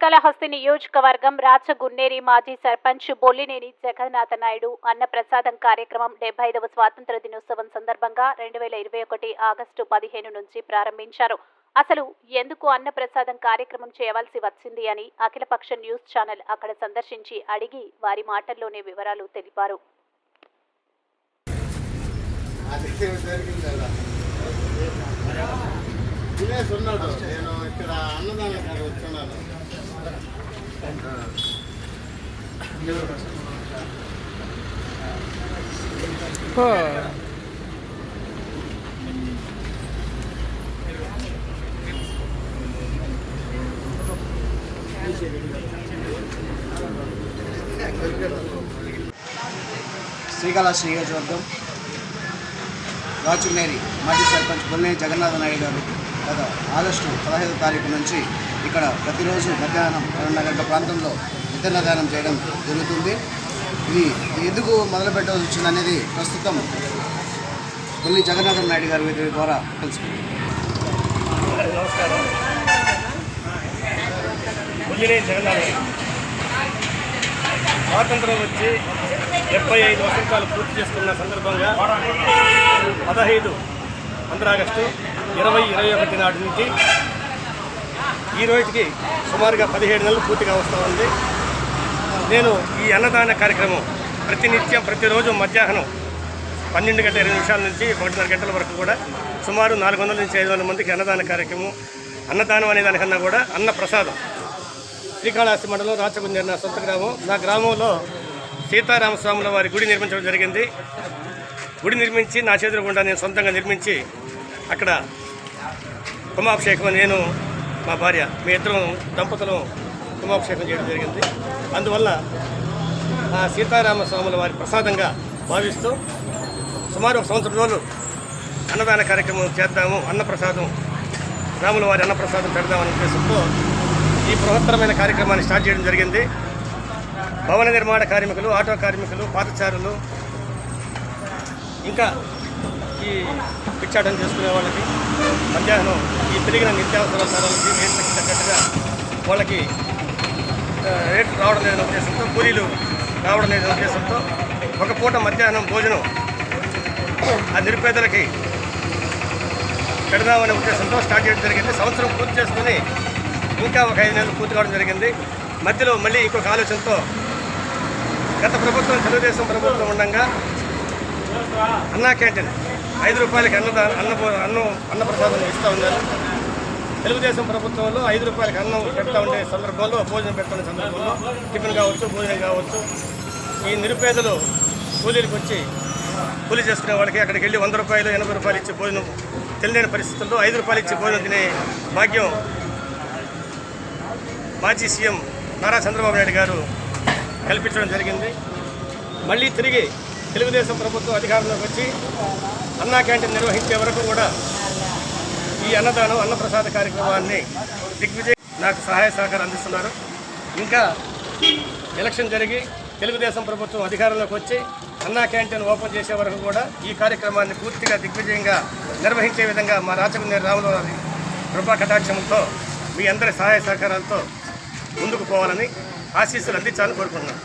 శ్రీకాళహస్తి నియోజకవర్గం రాచగున్నేరి మాజీ సర్పంచ్ బొల్లినేని జగన్నాథ నాయుడు అన్నప్రసాదం కార్యక్రమం డెబ్బై ఐదవ స్వాతంత్ర దినోత్సవం సందర్భంగా రెండు వేల ఇరవై ఒకటి ఆగస్టు పదిహేను నుంచి ప్రారంభించారు. అసలు ఎందుకు అన్నప్రసాదం కార్యక్రమం చేయవలసి వచ్చింది అని అఖిలపక్ష న్యూస్ ఛానల్ అక్కడ సందర్శించి అడిగి వారి మాటల్లోనే వివరాలు తెలిపారు. ఉన్నాడు నేను ఇక్కడ అన్నదానం వచ్చున్నాను. శ్రీకాళహస్తి నియోజకవర్గం రాచునేరి మాజీ సర్పంచ్ బొల్లేని జగన్నాథ నాయుడు గారు. గత ఆగస్టు పదహైదు తారీఖు నుంచి ఇక్కడ ప్రతిరోజు మధ్యాహ్నం రెండున్నర గంటల ప్రాంతంలో విత్తనదానం చేయడం జరుగుతుంది. ఇది ఎందుకు మొదలుపెట్టవలసి వచ్చింది అనేది ప్రస్తుతం బొల్లి జగన్నాథం నాయుడు గారి వీరి ద్వారా తెలుసుకుంది. నమస్కారం జగన్నాథ్. స్వాతంత్రం వచ్చి డెబ్బై ఐదు వసంతాలు పూర్తి చేసుకున్న సందర్భంగా పదహైదు పంద్ర ఆగస్టు ఇరవై ఇరవై ఒకటి నాటి నుంచి ఈ రోజుకి సుమారుగా పదిహేడు నెలలు పూర్తిగా వస్తూ ఉంది. నేను ఈ అన్నదాన కార్యక్రమం ప్రతినిత్యం ప్రతిరోజు మధ్యాహ్నం పన్నెండు గంటల ఇరవై నిమిషాల నుంచి ఒకటిన్నర గంటల వరకు కూడా సుమారు నాలుగు వందల నుంచి ఐదు వందల మందికి అన్నదాన కార్యక్రమం అన్నదానం అనే దానికన్నా కూడా అన్న ప్రసాదం. శ్రీకాళహస్తి మండలం రాచగుంజ నా సొంత గ్రామం. నా గ్రామంలో సీతారామస్వాముల వారి గుడి నిర్మించడం జరిగింది. గుడి నిర్మించి నా చేతుల గుండా నేను సొంతంగా నిర్మించి అక్కడ కుంభాభిషేకం నేను మా భార్య మీ ఇద్దరం దంపతులు కుంభాభిషేకం చేయడం జరిగింది. అందువల్ల ఆ సీతారామ స్వాముల వారి ప్రసాదంగా భావిస్తూ సుమారు ఒక సంవత్సరం రోజులు అన్నదాన కార్యక్రమం చేద్దాము అన్నప్రసాదం రాముల వారి అన్నప్రసాదం పెడదామనే ఉద్దేశంతో ఈ బృహత్తరమైన కార్యక్రమాన్ని స్టార్ట్ చేయడం జరిగింది. భవన నిర్మాణ కార్మికులు ఆటో కార్మికులు పాదచారులు ఇంకా ఈ పిచ్చాటం చేసుకునే వాళ్ళకి మధ్యాహ్నం ఈ పెరిగిన నిత్యావసర ధరలకి రేట్లకి తగ్గట్టుగా వాళ్ళకి రేట్లు రావడం లేదనే ఉద్దేశంతో కూలీలు రావడం లేదనే ఉద్దేశంతో ఒక పూట మధ్యాహ్నం భోజనం ఆ నిరుపేదలకి పెడదామనే ఉద్దేశంతో స్టార్ట్ చేయడం జరిగింది. సంవత్సరం పూర్తి చేసుకుని ఇంకా ఒక ఐదు నెలలు పూర్తి కావడం జరిగింది. మధ్యలో మళ్ళీ ఇంకొక ఆలోచనతో గత ప్రభుత్వం తెలుగుదేశం ప్రభుత్వం ఉండగా అన్నా క్యాంటీన్. ఐదు రూపాయలకి అన్నదానం అన్న అన్నం అన్నప్రసాదం ఇస్తూ ఉన్నారు. తెలుగుదేశం ప్రభుత్వంలో ఐదు రూపాయలకి అన్నం పెడతా ఉండే సందర్భంలో భోజనం పెడుతున్న సందర్భంలో టిఫిన్ కావచ్చు భోజనం కావచ్చు ఈ నిరుపేదలు కూలీలకు వచ్చి కూలీ చేసుకునే వాళ్ళకి అక్కడికి వెళ్ళి వంద రూపాయలు ఎనభై రూపాయలు ఇచ్చి భోజనం తెలియని పరిస్థితుల్లో ఐదు రూపాయలు ఇచ్చి భోజనం తినే భాగ్యం మాజీ సీఎం నారా చంద్రబాబు నాయుడు గారు కల్పించడం జరిగింది. మళ్ళీ తిరిగి తెలుగుదేశం ప్రభుత్వం అధికారంలోకి వచ్చి అన్నా క్యాంటీన్ నిర్వహించే వరకు కూడా ఈ అన్నదానం అన్నప్రసాద కార్యక్రమాన్ని దిగ్విజయ్ నాకు సహాయ సహకారం అందిస్తున్నారు. ఇంకా ఎలక్షన్ జరిగి తెలుగుదేశం ప్రభుత్వం అధికారంలోకి వచ్చి అన్నా క్యాంటీన్ ఓపెన్ చేసే వరకు కూడా ఈ కార్యక్రమాన్ని పూర్తిగా దిగ్విజయంగా నిర్వహించే విధంగా మా రాచగుండేరు రాములు గారి కృపా కటాక్షంతో మీ అందరి సహాయ సహకారాలతో ముందుకు పోవాలని ఆశీస్సులు అందించాలని కోరుకుంటున్నాను.